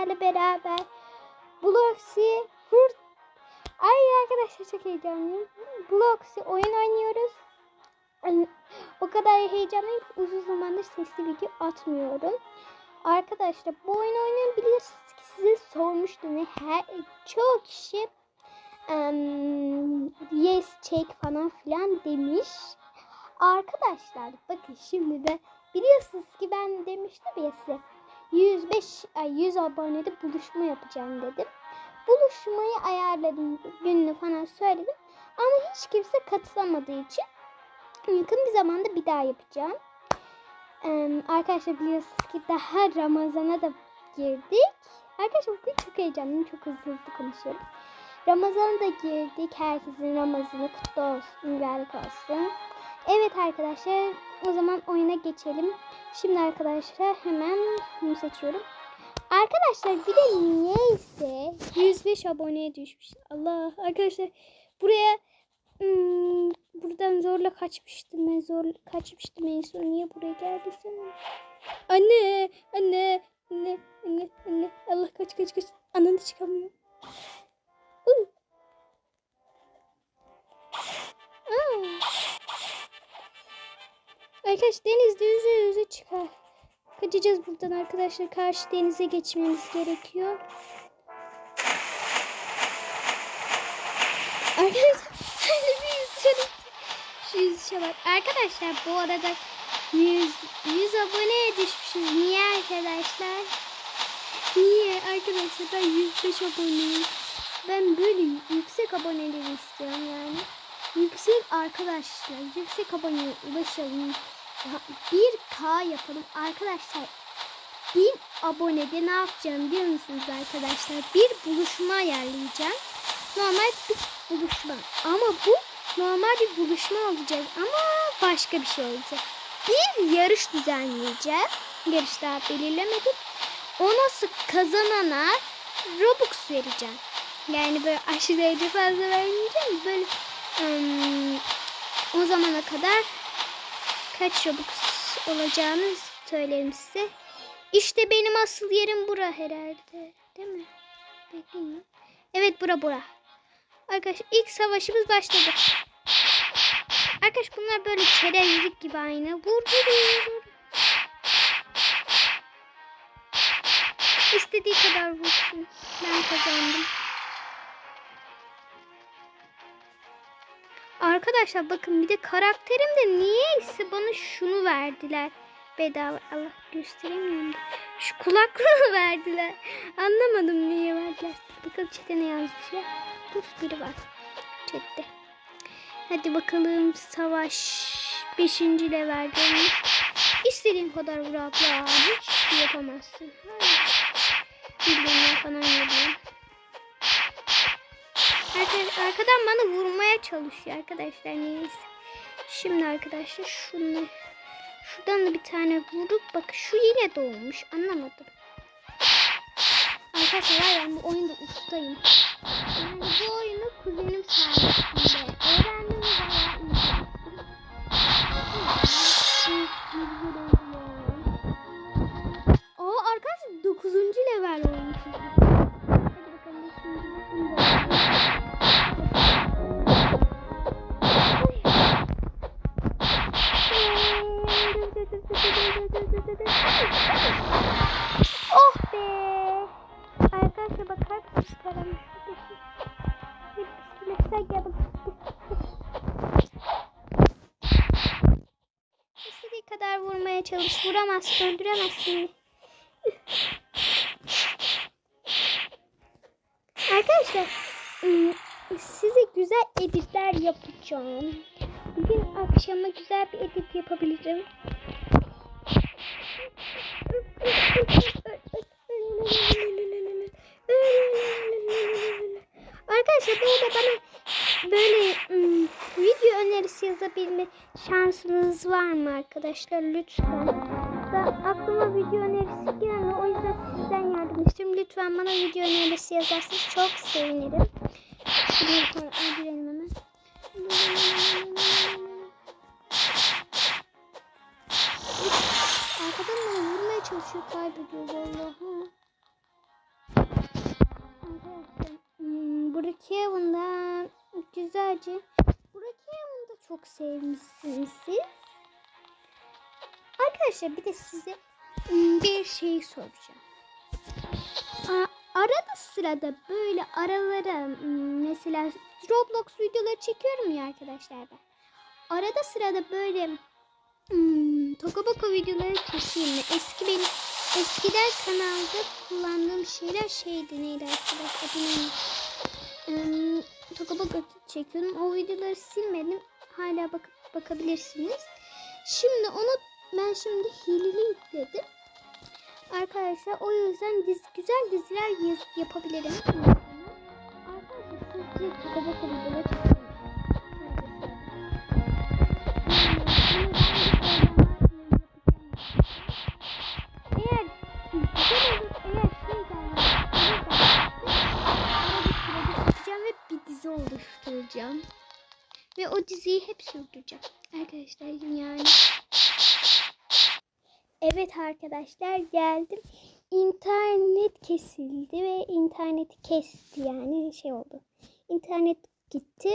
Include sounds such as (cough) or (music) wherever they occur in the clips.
sizlerle beraber Bloxy Hurt Ay arkadaşlar çok heyecanlıyım. Bloxy oyun oynuyoruz. O kadar heyecanlıyım uzun zamandır sesli video atmıyorum. Arkadaşlar bu oyun oynayabilirsiniz ki size sormuştum ve her çoğu kişi em, yes çek falan filan demiş. Arkadaşlar bakın şimdi de biliyorsunuz ki ben demiştim ya size 105 ay 100 abonede buluşma yapacağım dedim. Buluşmayı ayarladım, gününü falan söyledim. Ama hiç kimse katılamadığı için yakın bir zamanda bir daha yapacağım. Ee, arkadaşlar biliyorsunuz ki daha Ramazan'a da girdik. Arkadaşlar bugün çok heyecanlıyım, çok hızlı hızlı konuşuyorum. Ramazan'a da girdik. Herkesin Ramazan'ı kutlu olsun, mübarek olsun. Evet arkadaşlar o zaman oyuna geçelim. Şimdi arkadaşlar hemen bunu seçiyorum. Arkadaşlar bir de niyeyse 105 aboneye düşmüş. Allah arkadaşlar buraya hmm, buradan zorla kaçmıştım ben zor kaçmıştım en son niye buraya geldiysem. Anne anne anne anne anne Allah kaç kaç kaç ananı çıkamıyor. Aa. Arkadaş denizde yüze yüze çıkar. Kaçacağız buradan arkadaşlar. Karşı denize geçmemiz gerekiyor. Arkadaşlar (laughs) bir yüzüşe Şu yüzüşe bak. Arkadaşlar bu arada 100, 100 aboneye düşmüşüz. Niye arkadaşlar? Niye arkadaşlar ben 105 aboneyim. Ben böyle yüksek aboneleri istiyorum yani. Yüksek arkadaşlar. Yüksek aboneye ulaşalım. Ya 1K yapalım. Arkadaşlar 1000 abonede ne yapacağım biliyor musunuz arkadaşlar? Bir buluşma ayarlayacağım. Normal bir buluşma. Ama bu normal bir buluşma olacak ama başka bir şey olacak. Bir yarış düzenleyeceğim. Yarış daha belirlemedim. O nasıl kazanana Robux vereceğim. Yani böyle aşırı fazla vermeyeceğim. Böyle o zamana kadar kaç Robux olacağını söylerim size. İşte benim asıl yerim bura herhalde. Değil mi? Bekleyin. Evet bura bura. Arkadaşlar ilk savaşımız başladı. Arkadaş bunlar böyle çerezlik gibi aynı. Vur vur vur. İstediği kadar vursun. Ben kazandım. Arkadaşlar bakın bir de karakterimde niyeyse bana şunu verdiler. Bedava. Allah gösteremiyorum da. Şu kulaklığı (laughs) verdiler. Anlamadım niye verdiler. Bakalım chatte ne yazmışlar. Dur biri var. Chatte. Hadi bakalım savaş. Beşinci leveldeyiz. İstediğin kadar vur. Hiç yapamazsın. Bildiğinler falan geliyor. Arka- arkadan bana vurmaya çalışıyor arkadaşlar neyse. Şimdi arkadaşlar şunu şuradan da bir tane vurup bak şu yine doğmuş anlamadım. Arkadaşlar ben bu oyunda ustayım. Yani bu oyunu kuzenim sayesinde öğrendim ve bayağı iyi arkadaşlar 9. level olmuşuz. Hadi bakalım şimdi. Vuramazsın, öldüremezsin. Arkadaşlar size güzel editler yapacağım. Bugün akşama güzel bir edit yapabileceğim. Arkadaşlar arada bana böyle ım, video önerisi yazabilme şansınız var mı arkadaşlar lütfen. Ben aklıma video önerisi gelmiyor. O yüzden sizden yardım istiyorum. Lütfen bana video önerisi yazarsanız çok sevinirim. Şimdi sonra öldürelim hemen. Arkadan bana vurmaya çalışıyor. Kaybediyor vallahi. Hmm, Brookhaven'dan güzelce. Brookhaven'da çok sevmişsiniz siz. Arkadaşlar bir de size ım, bir şey soracağım. Arada sırada böyle aralara ım, mesela Roblox videoları çekiyorum ya arkadaşlar ben. Arada sırada böyle hmm, Tokoboka videoları çekeyim mi? Eski benim eskiden kanalda kullandığım şeyler şeydi neydi arkadaşlar adı neydi? Hmm, Tokoboka çekiyordum. O videoları silmedim. Hala bakıp bakabilirsiniz. Şimdi onu ben şimdi hileli yükledim. Arkadaşlar o yüzden diz, güzel diziler yaz, yapabilirim. Arkadaşlar siz de Tokoboka videoları çekin. Eğer güzel olur, eğer gelmez, ve bir dizi oluşturacağım. Ve o diziyi hep sürdüreceğim. Arkadaşlar yani. Evet arkadaşlar geldim. İnternet kesildi ve interneti kesti yani şey oldu. İnternet gitti.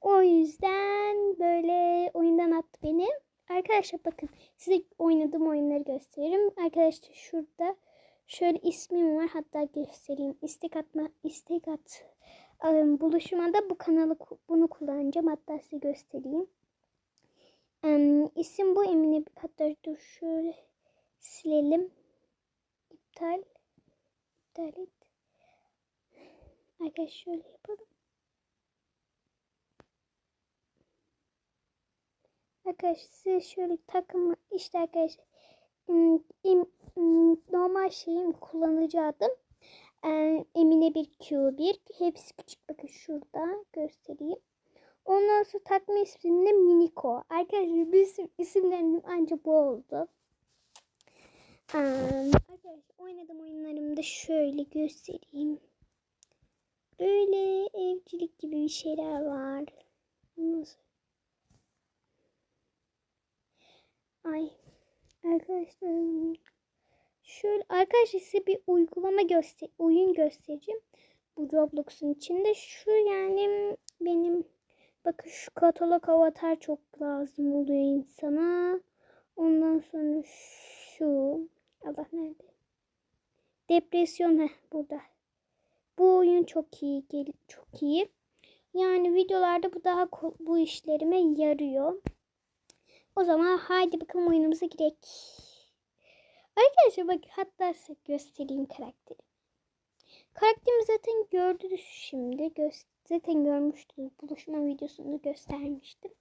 O yüzden böyle oyundan attı beni. Arkadaşlar bakın size oynadığım oyunları gösteririm. Arkadaşlar şurada şöyle ismim var hatta göstereyim. İstek atma istek at ım, buluşmada bu kanalı bunu kullanacağım. Hatta size göstereyim. Im, isim bu Emine. Hatta dur şöyle silelim. İptal. İptal et. Arkadaşlar şöyle yapalım. Arkadaşlar size şöyle takımı işte arkadaşlar normal şeyim kullanıcı adım Ee, Emine bir Q1 hepsi küçük bakın şurada göstereyim. Ondan sonra takma ismim de Miniko. Arkadaşlar bir isim, isimlerim ancak bu oldu. Ee, arkadaşlar oynadığım oyunlarımı da şöyle göstereyim. Böyle evcilik gibi bir şeyler var. Nasıl? Ay arkadaşlar şöyle arkadaşlar size bir uygulama göster oyun göstereceğim. Bu Roblox'un içinde şu yani benim bakın şu katalog avatar çok lazım oluyor insana. Ondan sonra şu Allah nerede? Depresyon heh burada. Bu oyun çok iyi çok iyi. Yani videolarda bu daha bu işlerime yarıyor. O zaman haydi bakalım oyunumuza girelim. Arkadaşlar bak hatta size göstereyim karakteri. Karakterimi zaten gördünüz şimdi. Gö- zaten görmüştünüz. Buluşma videosunda göstermiştim.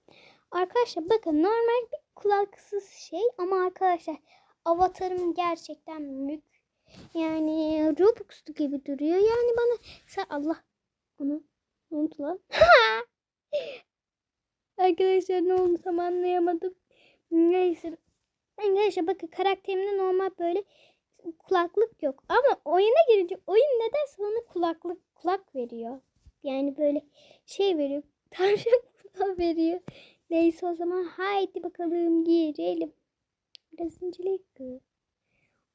Arkadaşlar bakın normal bir kulaksız şey ama arkadaşlar avatarım gerçekten mük. Yani Robux gibi duruyor. Yani bana sen Allah onu oldu lan? (laughs) Arkadaşlar ne oldu tam anlayamadım. Neyse. Arkadaşlar bakın karakterimde normal böyle kulaklık yok. Ama oyuna girince oyun nedense bana kulaklık kulak veriyor. Yani böyle şey veriyor. (laughs) Tavşan kulağı veriyor. Neyse o zaman haydi bakalım girelim. Biraz inceleyip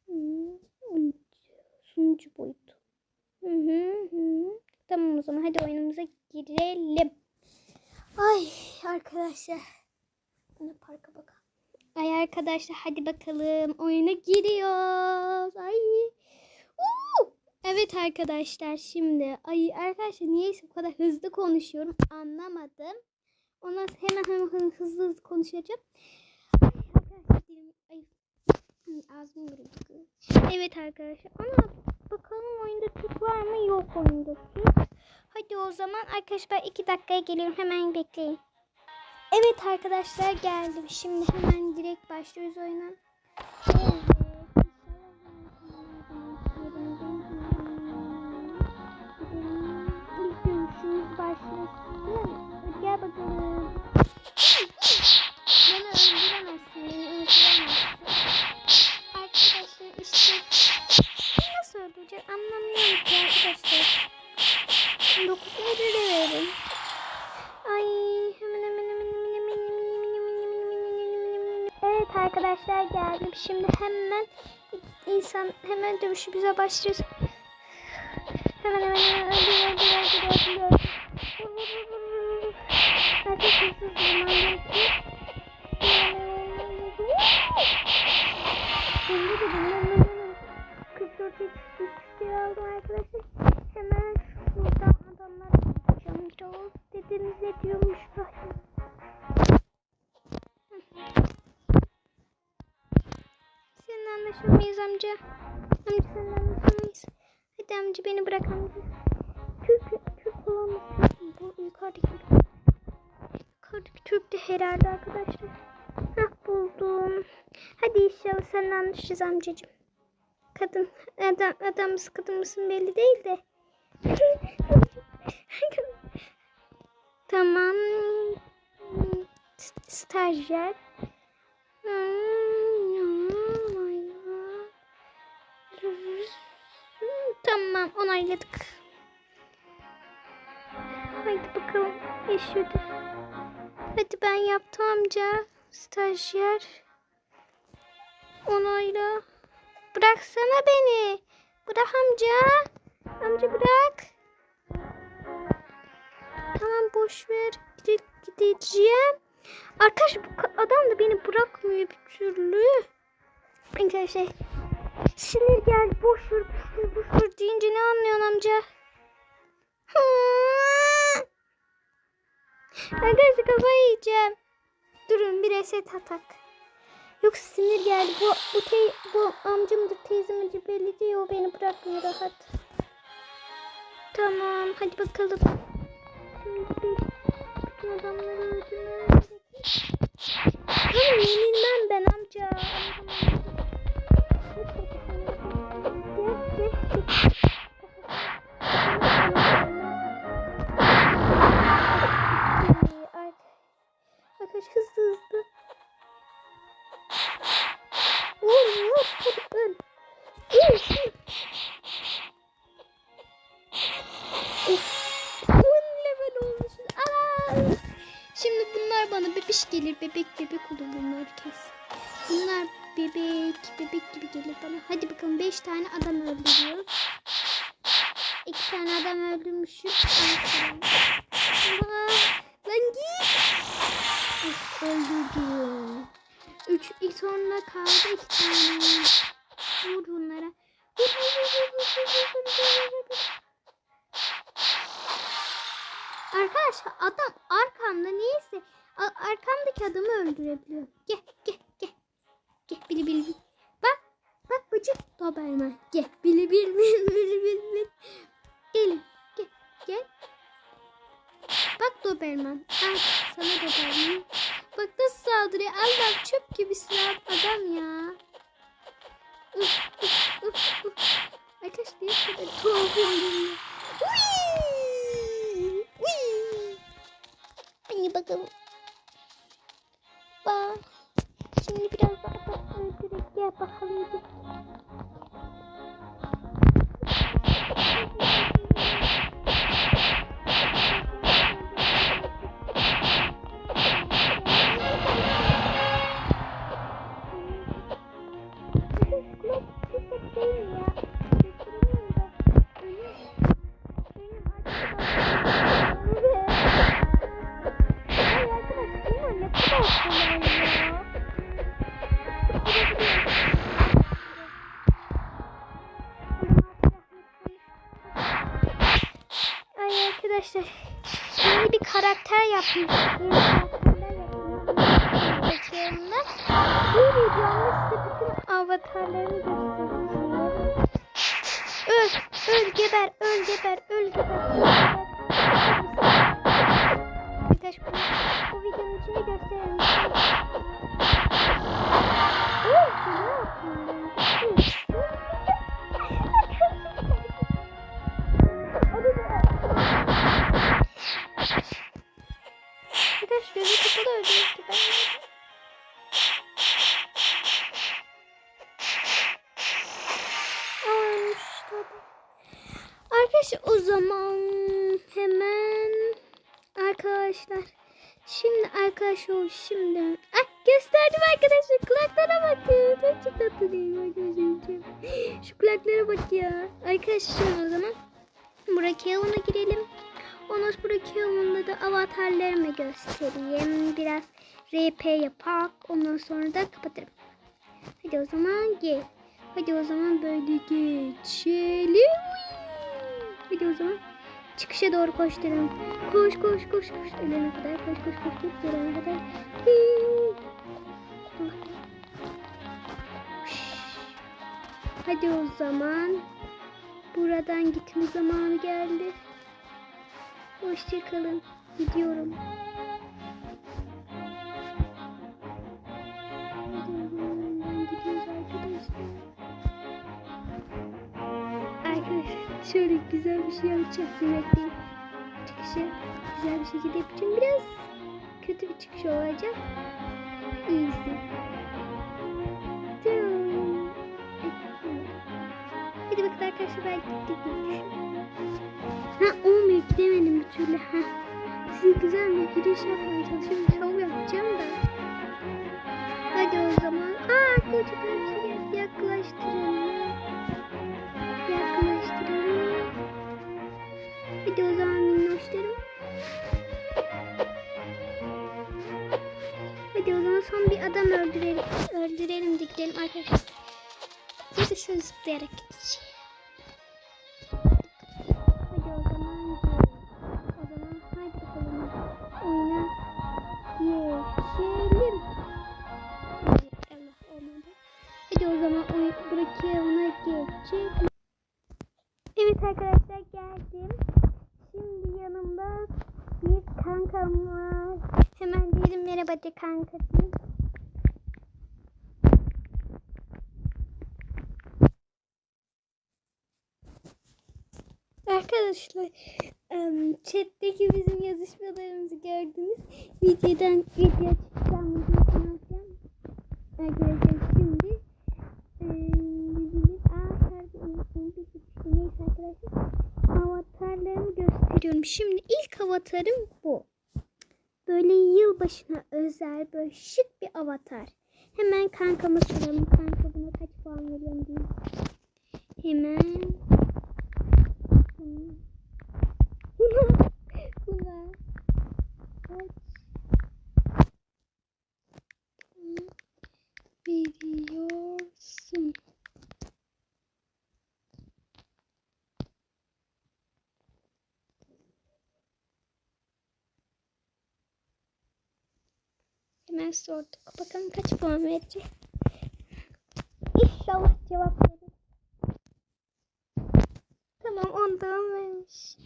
Hmm, Sunucu boyutu. Hı hı hı. Tamam o zaman hadi oyunumuza girelim. Ay arkadaşlar. Buna parka bakalım. Ay arkadaşlar hadi bakalım oyuna giriyoruz. Ay. Uuu. Evet arkadaşlar şimdi. Ay arkadaşlar niyeyse bu kadar hızlı konuşuyorum anlamadım. Ondan hemen hemen hızlı hızlı konuşacağım. Ay Ağzım kurudu. Evet arkadaşlar. Ana bakalım oyunda Türk var mı? Yok oyunda Türk. Hadi o zaman arkadaşlar iki dakikaya geliyorum. Hemen bekleyin. Evet arkadaşlar geldim. Şimdi hemen direkt başlıyoruz oyuna. Evet. Bakalım. Beni öldüremezsin. Beni öldüremezsin. Arkadaşlar işte nasıl öldürecek anlamıyorum ki arkadaşlar. 9 veriyorum. Ay hemen hemen hemen hemen hemen Evet arkadaşlar geldim. Şimdi hemen insan hemen dövüşümüze başlıyoruz. Hemen hemen hemen öldür öldür öldür gördüm anlaşamayız amca. Amca sen anlaşamayız. Hadi amca beni bırak amca. Türk, Türk olamazsın. Bu yukarıdaki Yukarıdaki Türk de herhalde arkadaşlar. Hah buldum. Hadi inşallah seninle anlaşırız amcacığım. Kadın, adam, adam mısın kadın mısın belli değil de. (laughs) tamam. Stajyer. Tamam onayladık. Haydi bakalım yaşadı. Hadi ben yaptım amca. Stajyer. Onayla. Bıraksana beni. Bırak amca. Amca bırak. Tamam boş ver. Gide- Gideceğim. Arkadaş bu adam da beni bırakmıyor bir türlü. Arkadaşlar sinir gel boş ver boş ver deyince ne anlıyorsun amca? Hı. Arkadaşlar kafayı yiyeceğim. Durun bir reset atak. Yoksa sinir geldi. Bu, bu, te, bu amcamdır teyzem belli değil. O beni bırakmıyor rahat. Tamam hadi bakalım. bebek bebek olur bunlar kesin. Bunlar bebek bebek gibi gelir bana. Hadi bakalım 5 tane adam öldürüyoruz. 2 tane adam öldürmüşüm. Aa, lan git. Üf, öldürdüm. 3 ilk sonra kaldı 2 tane. Vur bunlara. Vur vur vur vur vur vur vur vur. Arkadaşlar adam arkamda neyse arkamdaki adamı öldürebiliyor. Gel gel gel. Gel bili bili bili. Bak bak bıcı. Doberman. Gel bili bili bili bili bili bili. Gelin gel gel. Bak Doberman. Al sana Doberman. Bak nasıl saldırıyor. Allah çöp gibi silah adam ya. Uf, uf, uf, uf. Arkadaşlar ne kadar tuhaf! Uy! Hadi bakalım. Bak. Şimdi biraz daha geber, öl geber, öl geber. Arkadaş bu, bu videonun içinde gösterelim. Şimdi ah gösterdim arkadaşlar kulaklara bakın ben çok tatlı değilim arkadaşlar şu kulaklara bak ya arkadaşlar o zaman Burak Yalın'a girelim Ondan Q'umda da avatarlarımı göstereyim. Biraz RP yapak. Ondan sonra da kapatırım. Hadi o zaman gel. Hadi o zaman böyle geçelim. Hadi o zaman çıkışa doğru koşturun. Koş koş koş koş. Ölene kadar koş koş koş koş. Ölene kadar. Hadi o zaman buradan gitme zamanı geldi. Hoşçakalın. Gidiyorum. Şöyle güzel bir şey yapacağım. Bekleyin. Çıkışı güzel bir şekilde yapacağım. Biraz kötü bir çıkış olacak. İyi izleyin. Hadi bakın arkadaşlar ben gittik. Ha olmuyor gidemedim bir türlü. Ha. Size güzel bir giriş yapmaya çalışıyorum. Şov yapacağım da. Hadi o zaman. Aa aklıma bir şey geldi. Yaklaştıralım. Adam öldürelim. Öldürelim de gidelim arkadaşlar. Ya da şöyle zıplayarak. Hadi o zaman. O zaman hadi bakalım. Oyuna geçelim. Allah olmadı. Hadi o zaman oyun bırakıyorum geçelim. Evet arkadaşlar geldim. Şimdi yanımda bir kankam var. Hemen diyelim merhaba de kankası. Arkadaşlar em, chat'teki bizim yazışmalarımızı gördünüz. Videodan video çıkacağım video sanarken. Arkadaşlar şimdi bizim avatarda unuttum bir. Neyse arkadaşlar avatarlarımı gösteriyorum. Şimdi ilk avatarım bu. Böyle yılbaşına özel böyle şık bir avatar. Hemen kankama soralım. Kanka buna kaç puan veriyorum diye. Hemen Buna, buna kaç veriyorsun? Hemen sorduk. Bakalım kaç puan verecek. İnşallah cevap verir. Tamam ondan vermiş.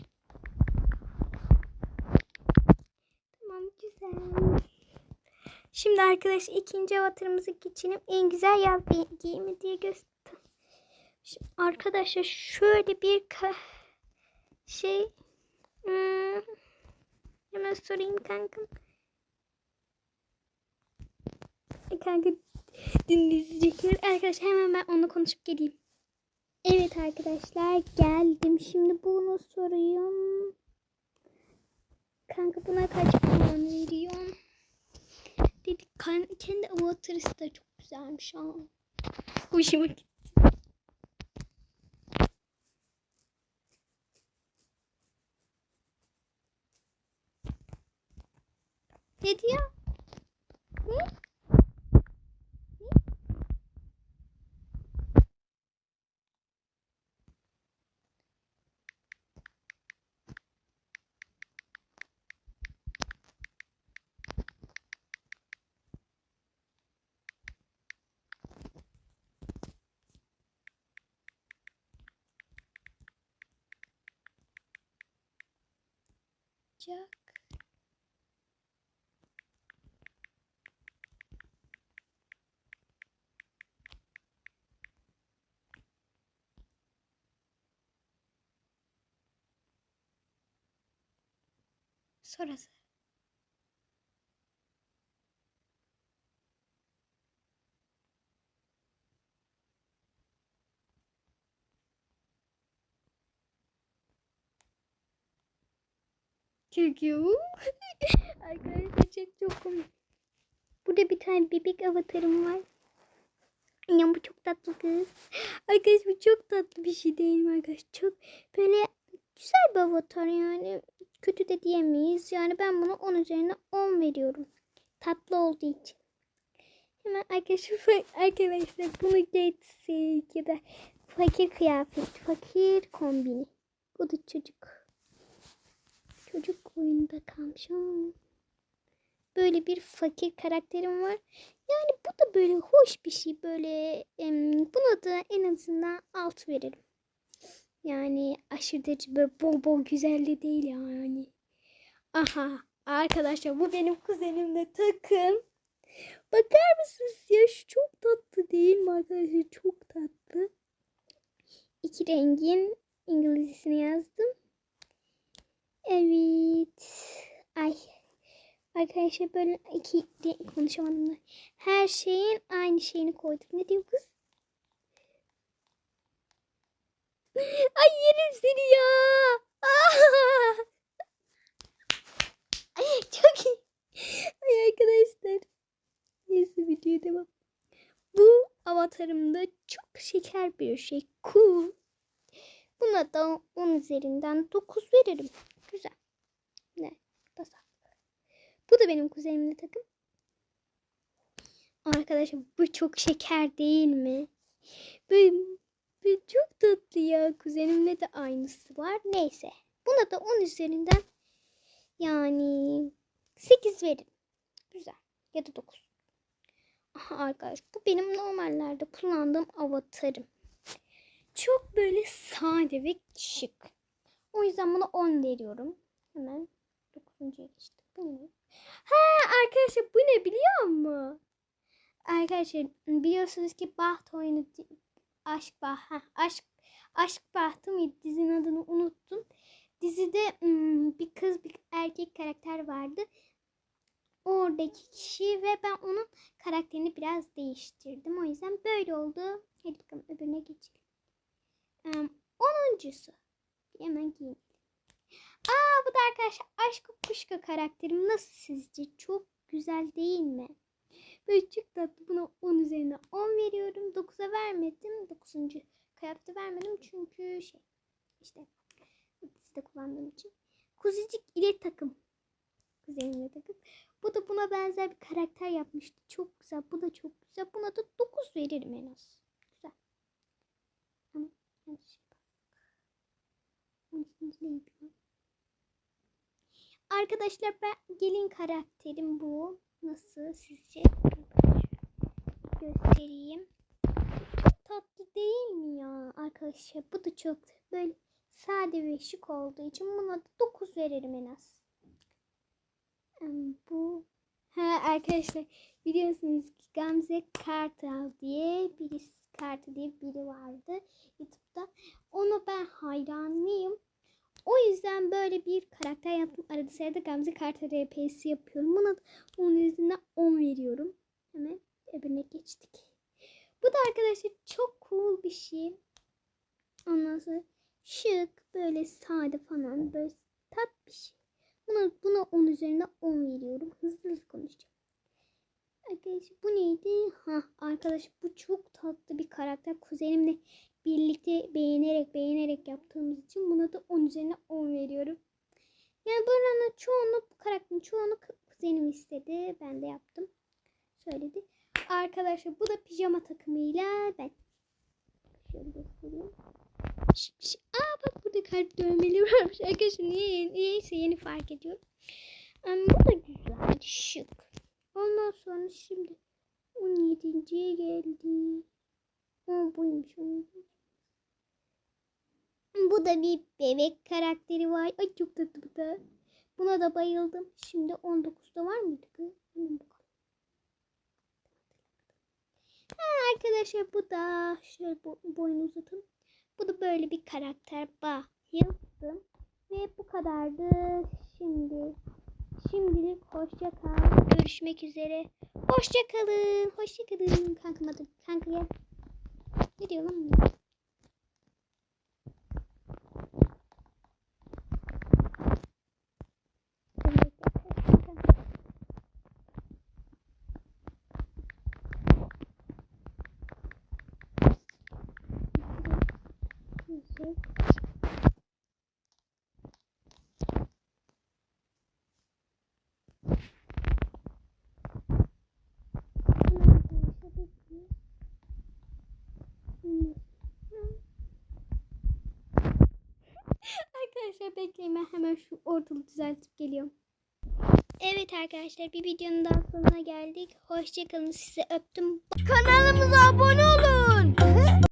Tamam güzel. Şimdi arkadaş ikinci avatarımızı geçelim. En güzel yaz gi- giyimi diye göster. Şimdi arkadaşlar şöyle bir şey hmm, hemen sorayım kankam. Ay Kanka dinleyecekler. Arkadaşlar hemen ben onunla konuşup geleyim. Evet arkadaşlar geldim. Şimdi bunu soruyorum. Kanka buna kaç puan veriyorsun? Dedi kan- kendi avatarısı da çok güzelmiş ha. Hoşuma gitti. Ne diyor? Ne? Sonrası. Çünkü (laughs) Arkadaşlar çok, çok komik. Burada bir tane bebek avatarım var. Ya bu çok tatlı kız. Arkadaşlar bu çok tatlı bir şey değil mi arkadaşlar? Çok böyle Güzel bir avatar yani. Kötü de diyemeyiz. Yani ben bunu 10 üzerine 10 veriyorum. Tatlı olduğu için. Hemen arkadaşlar, (laughs) arkadaşlar bunu geçsek ya da fakir kıyafet, fakir kombini. Bu da çocuk. Çocuk oyunda kalmış. Aa. Böyle bir fakir karakterim var. Yani bu da böyle hoş bir şey. Böyle buna da en azından 6 veririm. Yani aşırı derece bol güzelliği değil yani. Aha arkadaşlar bu benim kuzenimle takım. Bakar mısınız ya şu çok tatlı değil mi arkadaşlar? Çok tatlı. İki rengin İngilizcesini yazdım. Evet. Ay. Arkadaşlar böyle iki konuşamadım. Her şeyin aynı şeyini koyduk. Ne diyor kız? Ay yerim seni ya. Ay, (laughs) çok iyi. Ay arkadaşlar. Neyse videoya devam. Bu avatarımda çok şeker bir şey. Cool. Buna da 10 üzerinden 9 veririm. Güzel. Ne? Tasar. Bu da benim kuzenimle takım. Arkadaşlar bu çok şeker değil mi? Böyle, böyle çok tatlı ya. Kuzenimle de aynısı var. Neyse. Buna da 10 üzerinden yani 8 veririm. Güzel. Ya da 9. Aha arkadaş bu benim normallerde kullandığım avatarım. Çok böyle sade ve şık. O yüzden buna 10 veriyorum. Hemen 9.ya geçtik. Bu ne? Ha arkadaşlar bu ne biliyor musun? Arkadaşlar biliyorsunuz ki Baht oyunu Aşk Baht ha, Aşk Aşk Bahtı mıydı dizinin adını unuttum. Dizide hmm, bir kız bir erkek karakter vardı. Oradaki kişi ve ben onun karakterini biraz değiştirdim. O yüzden böyle oldu. Hadi bakalım öbürüne geçelim. Onuncusu. Hemen giyinelim. Aa bu da arkadaşlar Aşk Kuşka karakterim. Nasıl sizce? Çok güzel değil mi? Böyle çok tatlı. Buna 10 üzerine 10 veriyorum. 9'a vermedim. 9. kıyafeti vermedim. Çünkü şey işte dizide kullandığım için. Kuzicik ile takım. Kuzenimle takım. Bu da buna benzer bir karakter yapmıştı. Çok güzel. Bu da çok güzel. Buna da 9 veririm en az. Güzel. Ama yanlış şey. Arkadaşlar ben gelin karakterim bu. Nasıl sizce? Göstereyim. Tatlı değil mi ya arkadaşlar? Bu da çok böyle sade ve şık olduğu için buna da 9 veririm en az. Bu ha arkadaşlar biliyorsunuz ki Gamze Kartal diye birisi Kartal diye biri vardı YouTube'da. Ona ben hayranıyım. O yüzden böyle bir karakter yaptım. Arada sırada Gamze Kartal RP'si yapıyorum. Buna onun yüzünden 10 veriyorum. Hemen öbürüne geçtik. Bu da arkadaşlar çok cool bir şey. Ondan sonra şık böyle sade falan böyle tat bir şey. Buna, buna 10 üzerine 10 veriyorum. Hızlı hızlı konuşacağım. Arkadaşlar bu neydi? Ha arkadaş bu çok tatlı bir karakter. Kuzenimle birlikte beğenerek beğenerek yaptığımız için buna da 10 üzerine 10 veriyorum. Yani buranın çoğunu bu karakterin çoğunu kuzenim istedi. Ben de yaptım. Söyledi. Arkadaşlar bu da pijama takımıyla ben. Şöyle göstereyim. Ş- ş- Aa bak burada kalp dövmeli (laughs) varmış. Arkadaşlar niye, niyeyse yeni fark ediyorum. Um, bu da güzel, şık. Ondan sonra şimdi 17.ye geldi. O buymuş. 17. Bu da bir bebek karakteri var. Ay çok tatlı bu da. Buna da bayıldım. Şimdi 19'da var mıydı? Hemen bakalım. Ha, arkadaşlar bu da şöyle bo boyunu uzatın. Bu da böyle bir karakter. Bayıldım. Ve bu kadardı. Şimdi şimdilik hoşça kal. Görüşmek üzere. Hoşça kalın. Hoşça kalın. Kankam adı. Ne diyor lan bakayım. Arkadaşlar bekleyin ben hemen şu ortalığı düzeltip geliyorum. Evet arkadaşlar bir videonun daha sonuna geldik. Hoşçakalın sizi öptüm. Kanalımıza abone olun.